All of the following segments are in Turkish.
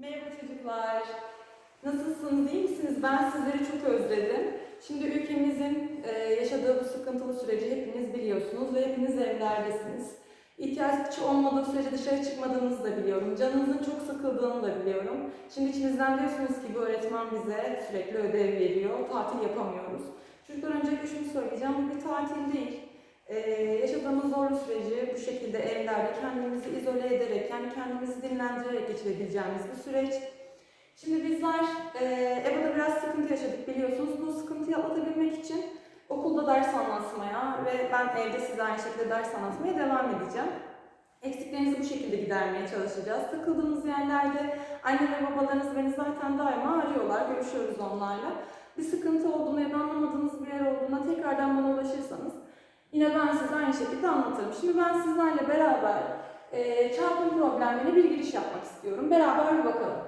Merhaba çocuklar. Nasılsınız, iyi misiniz? Ben sizleri çok özledim. Şimdi ülkemizin e, yaşadığı bu sıkıntılı süreci hepiniz biliyorsunuz ve hepiniz evlerdesiniz. İhtiyaç olmadığı sürece dışarı çıkmadığınızı da biliyorum. Canınızın çok sıkıldığını da biliyorum. Şimdi içinizden diyorsunuz ki bu öğretmen bize sürekli ödev veriyor, tatil yapamıyoruz. Çocuklar öncelikle şunu söyleyeceğim, bu bir tatil değil. Ee, yaşadığımız zorlu süreci bu şekilde evlerde kendimizi izole ederek, yani kendimizi dinlendirerek geçirebileceğimiz bir süreç. Şimdi bizler e, EBA'da biraz sıkıntı yaşadık biliyorsunuz. Bu sıkıntıyı atlatabilmek için okulda ders anlatmaya ve ben evde size aynı şekilde ders anlatmaya devam edeceğim. Eksiklerinizi bu şekilde gidermeye çalışacağız. Takıldığımız yerlerde anne ve babalarınız beni zaten daima arıyorlar, görüşüyoruz onlarla. Bir sıkıntı olduğunda ya da anlamadığınız bir yer olduğunda tekrardan bana ulaşırsanız Yine ben size aynı şekilde anlatırım. Şimdi ben sizlerle beraber e, çarpım problemlerine bir giriş yapmak istiyorum. Beraber bir bakalım.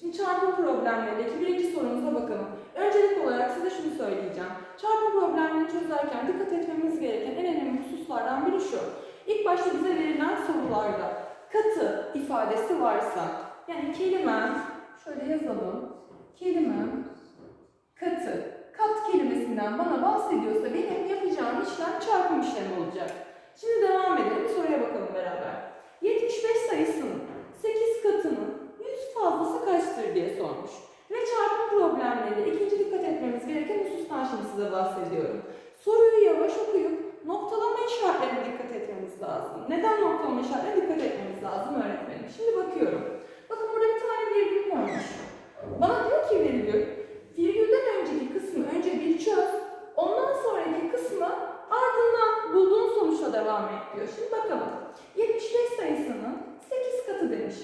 Şimdi çarpım problemlerindeki birinci sorumuza bakalım. Öncelik olarak size şunu söyleyeceğim. Çarpım problemlerini çözerken dikkat etmemiz gereken en önemli hususlardan biri şu. İlk başta bize verilen sorularda katı ifadesi varsa, yani kelimem, şöyle yazalım, kelimem katı kat kelimesinden bana bahsediyorsa benim yapacağım işlem çarpım işlemi olacak. Şimdi devam edelim. Soruya bakalım beraber. 75 sayısının 8 katının 100 fazlası kaçtır diye sormuş. Ve çarpım problemleriyle ikinci dikkat etmemiz gereken husustan şimdi size bahsediyorum. Soruyu yavaş okuyup noktalama işaretlerine dikkat etmemiz lazım. Neden noktalama işaretlerine dikkat etmemiz lazım öğretmenim? Şimdi bakıyorum. Bakın burada bir tane virgül koymuş. Bana diyor ki virgül, virgülden önceki kısmı önce bir çöz, ondan sonraki kısmı ardından bulduğun sonuçla devam et diyor. Şimdi bakalım. 75 sayısının 8 katı demiş.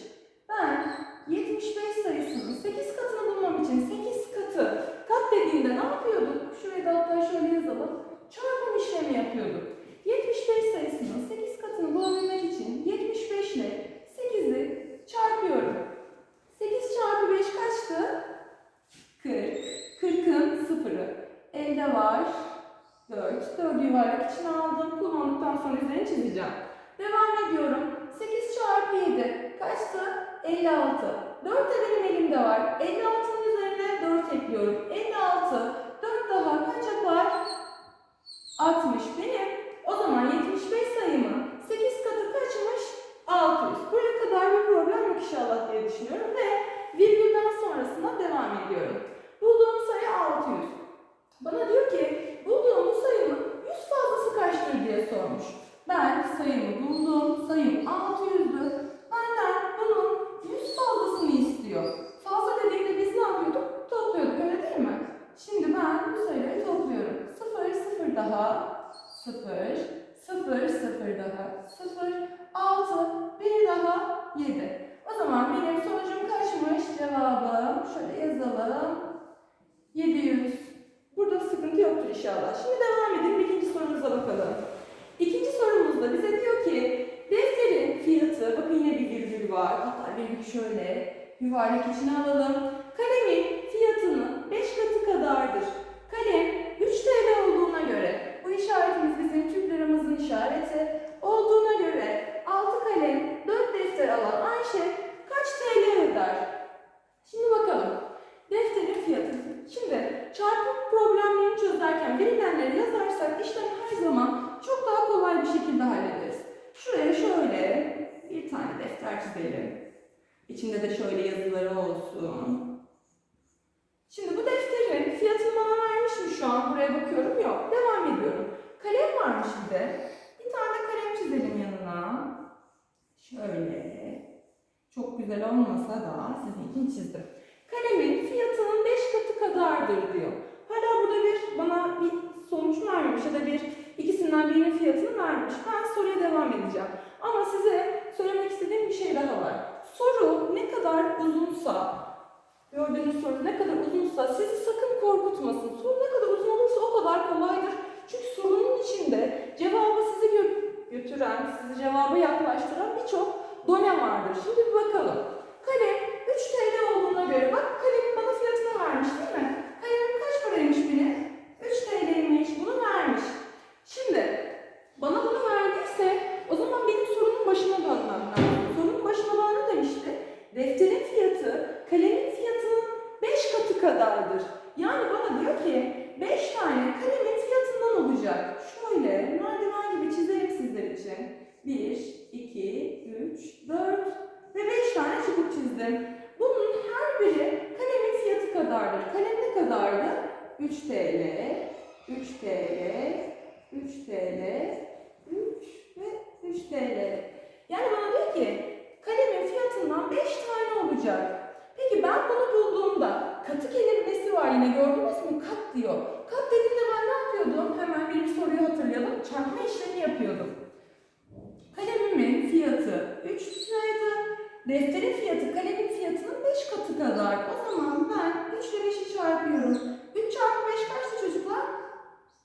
Ben 75 sayısının 8 katını bulmam için 8 katı kat dediğinde ne yapıyorduk? Şuraya da hatta şöyle yazalım. Çarpım işlemi yapıyorduk. 75 sayısının 8 katını bulabilmek için 75 ile 8'i çarpıyorum. 8 çarpı 5 kaçtı? 40. 40'ın sıfırı. Elde var 4. 4'ü yuvarlak içine aldım. Kullandıktan sonra üzerine çizeceğim. Devam ediyorum. 8 çarpı 7 kaçtı? 56. 4 de benim elimde var. 56'nın üzerine 4 ekliyorum. 56. 4 daha kaç yapar? 60. Benim o zaman 75 sayımın 8 katı kaçmış? 600. Buraya kadar bir problem yok inşallah diye düşünüyorum ve virgülden sonrasına devam ediyorum. Bulduğum sayı 600. Bana diyor ki bulduğum bu sayının 100 fazlası kaçtır diye sormuş. Ben sayımı buldum. Sayım 600'dü. Benden bunun 100 fazlasını istiyor. Fazla dediğinde biz ne yapıyorduk? Topluyorduk öyle değil mi? Şimdi ben bu sayıları topluyorum. 0, 0 daha, 0, 0, 0 daha, 0, 6, 1 daha, 7. O zaman benim sonucum kaçmış? Cevabım şöyle yazalım. 700. Burada sıkıntı yoktur inşallah. Şimdi devam edelim. İkinci sorumuza bakalım. İkinci sorumuzda bize diyor ki defterin fiyatı, bakın yine bir virgül var. Hatta virgül şöyle yuvarlak içine alalım. Kalemin fiyatının 5 katı kadardır. Kalem 3 TL olduğuna göre, bu işaretimiz bizim Türk liramızın işareti olduğuna göre 6 kalem 4 defter alan Ayşe kaç TL öder? Şimdi bakalım. Defterin fiyatı. Şimdi çarpım problemlerini çözerken verilenleri yazarsak işlemi her zaman çok daha kolay bir şekilde hallederiz. Şuraya şöyle bir tane defter çizelim. İçinde de şöyle yazıları olsun. Şimdi bu defterin fiyatını bana vermiş mi şu an? Buraya bakıyorum. Yok. Devam ediyorum. Kalem varmış bir de. Bir tane kalem çizelim yanına. Şöyle. Çok güzel olmasa da sizin için çizdim. Kalemin fiyatının 5 katı kadardır diyor. Hala burada bir bana bir sonuç vermemiş ya da bir ikisinden birinin fiyatını vermiş. Ben soruya devam edeceğim. Ama size söylemek istediğim bir şey daha var. Soru ne kadar uzunsa, gördüğünüz soru ne kadar uzunsa sizi sakın korkutmasın. Soru ne kadar uzun olursa o kadar kolaydır. Çünkü sorunun içinde cevabı sizi gö- götüren, sizi cevaba yaklaştıran birçok done vardır. Şimdi bir bakalım. Kalem 3 TL olduğuna göre bak kalemin bana fiyatını vermiş değil mi? Kalemin kaç paraymış benim? 3 TL'ymiş bunu vermiş. Şimdi bana bunu verdiyse o zaman benim sorunun başına dönmem lazım. Sorunun başına bana ne demişti? Defterin fiyatı kadardır? Kalem ne kadardı? 3 TL, 3 TL, 3 TL, 3 ve 3 TL. Yani bana diyor ki kalemin fiyatından 5 tane olacak. Peki ben bunu bulduğumda katı kelimesi var yine gördünüz mü? Kat diyor. Kat dediğinde ben ne yapıyordum? Hemen bir soruyu hatırlayalım. Çarpma işlemi yapıyordum. Kalemimin fiyatı 3 liraydı. Defterin fiyatı kalemin fiyatının 5 katı kadar. O zaman ben 3 ile 5'i çarpıyorum. 3 çarpı 5 kaçtı çocuklar?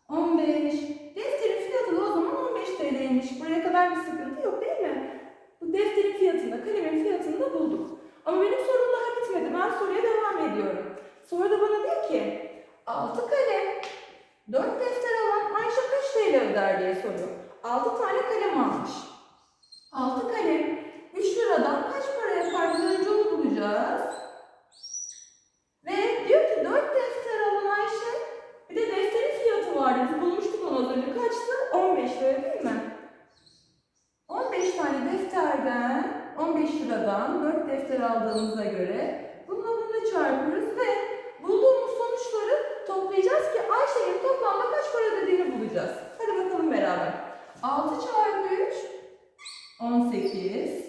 15. Defterin fiyatı da o zaman 15 TL'ymiş. Buraya kadar bir sıkıntı yok değil mi? Bu defterin fiyatını, kalemin fiyatını da bulduk. Ama benim sorum daha bitmedi. Ben soruya devam ediyorum. Soruda bana diyor ki 6 kalem, 4 defter alan Ayşe kaç TL öder diye soruyor. 6 tane kalem almış. 6 kalem 3 liradan kaç para yapar? Biz önce onu bulacağız. Ve diyor ki 4 defter alan Ayşe bir de defterin fiyatı vardı. Biz bulmuştuk onu az önce. Kaçtı? 15 lira değil mi? 15 tane defterden 15 liradan 4 defter aldığımıza göre bununla bunu çarpıyoruz ve bulduğumuz sonuçları toplayacağız ki Ayşe'nin toplamda kaç para ödediğini bulacağız. Hadi bakalım beraber. 6 çarpı 3 18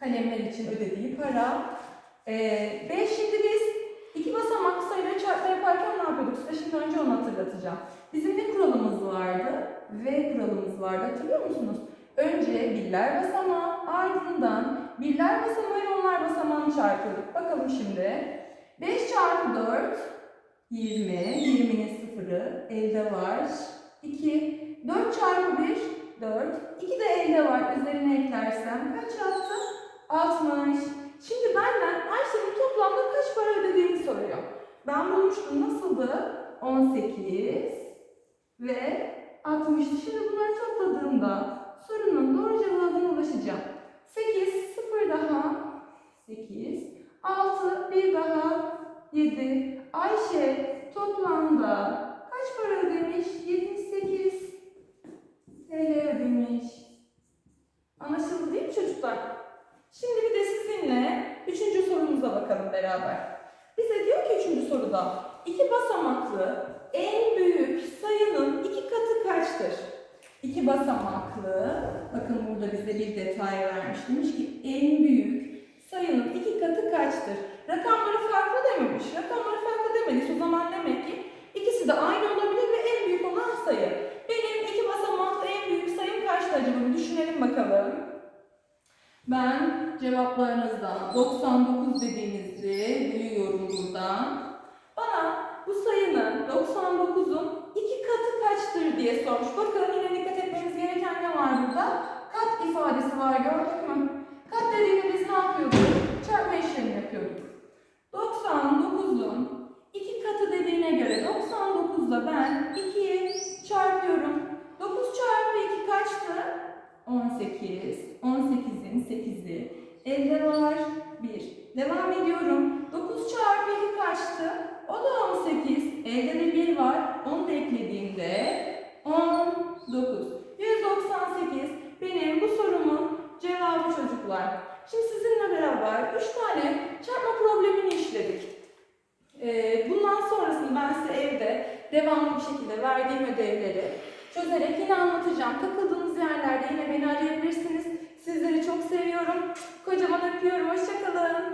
kalemler için ödediği para. 5 şimdi biz iki basamaklı sayıları çarpma yaparken ne yapıyorduk? Size şimdi önce onu hatırlatacağım. Bizim ne kuralımız vardı? V kuralımız vardı. Hatırlıyor musunuz? Önce birler basamağı ardından birler basamağıyla onlar basamağını çarpıyorduk. Bakalım şimdi. 5 çarpı 4 20. 20'nin sıfırı elde var. 2. 4 çarpı 1 4. 2 de elde var. Üzerine eklersem kaç yaptı? 60. Şimdi benden Ayşe'nin toplamda kaç para ödediğini soruyor. Ben bulmuştum. Nasıldı? 18 ve 60'tı. Şimdi bunları topladığımda sorunun doğru cevabına ulaşacağım. 8, 0 daha 8, 6, 1 daha 7. Ayşe toplamda kaç para ödemiş? 78 TL ödemiş. Anlaşıldı değil mi çocuklar? Şimdi bir de sizinle üçüncü sorumuza bakalım beraber. Bize diyor ki üçüncü soruda iki basamaklı en büyük sayının iki katı kaçtır? İki basamaklı, bakın burada bize bir detay vermiş. Demiş ki en büyük sayının iki katı kaçtır? Rakamları farklı dememiş. Rakamları farklı demediyse o zaman demek ki ikisi de aynı olabilir ve en büyük olan sayı. Benim iki basamaklı en büyük sayım kaçtı acaba? Bir düşünelim bakalım. Cevaplarınızdan 99 dediğinizi duyuyorum buradan. Bana bu sayının 99'un iki katı kaçtır diye sormuş. Bakın yine dikkat etmemiz gereken ne var burada? Kat ifadesi var gördük mü? Kat dediğinde biz ne yapıyorduk? Çarpma işlemi yapıyorduk. 99'un iki katı dediğine göre 99'da ben 2'ye çarpıyorum. 9 çarpı 2 kaçtı? 18. 18'in 8'i. Elde var 1. Devam ediyorum. 9 çarpı 2 kaçtı? O da 18. Elde de 1 var. Onu da eklediğimde 19. 198 benim bu sorumun cevabı çocuklar. Şimdi sizinle beraber 3 tane çarpma problemini işledik. Ee, bundan sonrasını ben size evde devamlı bir şekilde verdiğim ödevleri çözerek yine anlatacağım. Takıldığınız yerlerde yine beni arayabilirsiniz. Sizleri çok seviyorum. Kocaman öpüyorum. Hoşçakalın.